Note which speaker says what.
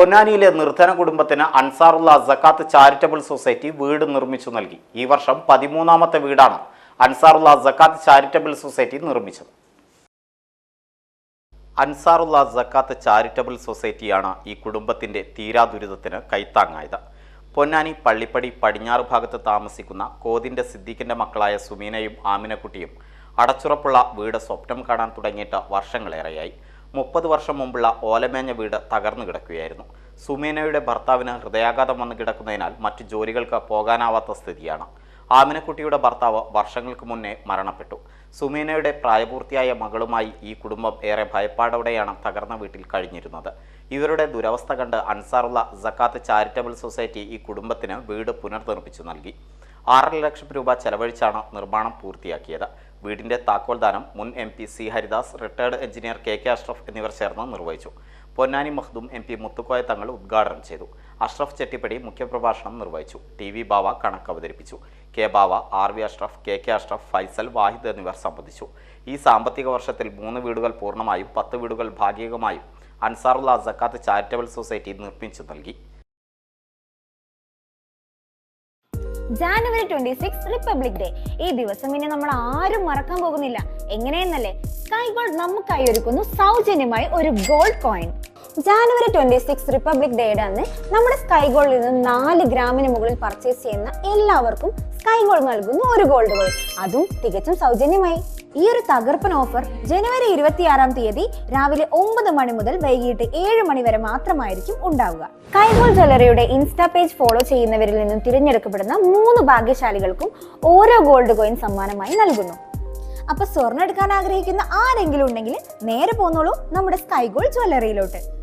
Speaker 1: പൊന്നാനിയിലെ നിർധന കുടുംബത്തിന് Ansarullah Zakat charitable society വീട് നിർമ്മിച്ചു നൽകി. ഈ വർഷം പതിമൂന്നാമത്തെ വീടാണ് അൻസാറുള്ള സക്കാത്ത് ചാരിറ്റബിൾ സൊസൈറ്റി നിർമ്മിച്ചത്. അൻസാറുള്ള സക്കാത്ത് ചാരിറ്റബിൾ സൊസൈറ്റിയാണ് ഈ കുടുംബത്തിന്റെ തീരാദുരിതത്തിന് കൈത്താങ്ങായത്. പൊന്നാനി പള്ളിപ്പടി പടിഞ്ഞാറ് ഭാഗത്ത് താമസിക്കുന്ന കോതിന്റെ സിദ്ദീഖിന്റെ മക്കളായ സുമീനയും ആമിനക്കുട്ടിയും അടച്ചുറപ്പുള്ള വീട് സ്വപ്നം കാണാൻ തുടങ്ങിയിട്ട് വർഷങ്ങളേറെയായി. മുപ്പത് വർഷം മുമ്പുള്ള ഓലമേഞ്ഞ വീട് തകർന്നു കിടക്കുകയായിരുന്നു. സുമേനയുടെ ഭർത്താവിന് ഹൃദയാഘാതം വന്ന് കിടക്കുന്നതിനാൽ മറ്റു ജോലികൾക്ക് പോകാനാവാത്ത സ്ഥിതിയാണ്. ആമിനക്കുട്ടിയുടെ ഭർത്താവ് വർഷങ്ങൾക്ക് മുന്നേ മരണപ്പെട്ടു. സുമേനയുടെ പ്രായപൂർത്തിയായ മകളുമായി ഈ കുടുംബം ഏറെ ഭയപ്പാടോടെയാണ് തകർന്ന വീട്ടിൽ കഴിഞ്ഞിരുന്നത്. ഇവരുടെ ദുരവസ്ഥ കണ്ട് അൻസാറുള്ള സക്കാത്ത് ചാരിറ്റബിൾ സൊസൈറ്റി ഈ കുടുംബത്തിന് വീട് പുനർനിർമ്മിച്ചു നൽകി. ആറര ലക്ഷം രൂപ ചെലവഴിച്ചാണ് നിർമ്മാണം പൂർത്തിയാക്കിയത്. വീടിന്റെ താക്കോൽദാനം മുൻ M P C Haridas retired engineer K K Ashraf എന്നിവർ ചേർന്ന് നിർവഹിച്ചു. പൊന്നാനി മഹ്ദും എം പി മുത്തുക്കോയ തങ്ങൾ ഉദ്ഘാടനം ചെയ്തു. അഷ്റഫ് ചെട്ടിപ്പടി മുഖ്യപ്രഭാഷണം നിർവഹിച്ചു. ടി വി ബാവ കണക്ക് അവതരിപ്പിച്ചു K Bava R V Ashraf K K Ashraf Faisal Wahid എന്നിവർ സംബന്ധിച്ചു. ഈ സാമ്പത്തിക വർഷത്തിൽ മൂന്ന് വീടുകൾ പൂർണമായും പത്ത് വീടുകൾ ഭാഗികമായും അൻസാറുള്ള സക്കാത്ത് ചാരിറ്റബിൾ സൊസൈറ്റി നിർമ്മിച്ചു നൽകി.
Speaker 2: January twenty six Republic Day ഈ ദിവസം ഇനി നമ്മൾ ആരും മറക്കാൻ പോകുന്നില്ല. എങ്ങനെയെന്നല്ലേ? സ്കൈ ഗോൾഡ് നമുക്കായി ഒരുക്കുന്നു സൗജന്യമായി ഒരു gold coin January twenty six Republic ഡേയുടെ അന്ന് നമ്മുടെ സ്കൈ ഗോൾഡിൽ നിന്ന് നാല് ഗ്രാമിന് മുകളിൽ പർച്ചേസ് ചെയ്യുന്ന എല്ലാവർക്കും സ്കൈ ഗോൾഡ് നൽകുന്നു ഒരു ഗോൾഡ് കോയിൻ അതും തികച്ചും സൗജന്യമായി. ഈ ഒരു തകർപ്പൻ ഓഫർ ജനുവരി ഇരുപത്തിയാറാം തീയതി രാവിലെ ഒമ്പത് മണി മുതൽ വൈകിട്ട് ഏഴ് മണി വരെ മാത്രമായിരിക്കും ഉണ്ടാവുക. കൈമോൾ ജ്വല്ലറിയുടെ ഇൻസ്റ്റാ പേജ് ഫോളോ ചെയ്യുന്നവരിൽ നിന്നും തിരഞ്ഞെടുക്കപ്പെടുന്ന മൂന്ന് ഭാഗ്യശാലികൾക്കും ഓരോ ഗോൾഡ് കോയിൻ സമ്മാനമായി നൽകുന്നു. അപ്പൊ സ്വർണം എടുക്കാൻ ആഗ്രഹിക്കുന്ന ആരെങ്കിലും ഉണ്ടെങ്കിൽ നേരെ പോന്നോളൂ നമ്മുടെ സ്കൈ ഗോൾഡ് ജ്വല്ലറിയിലോട്ട്.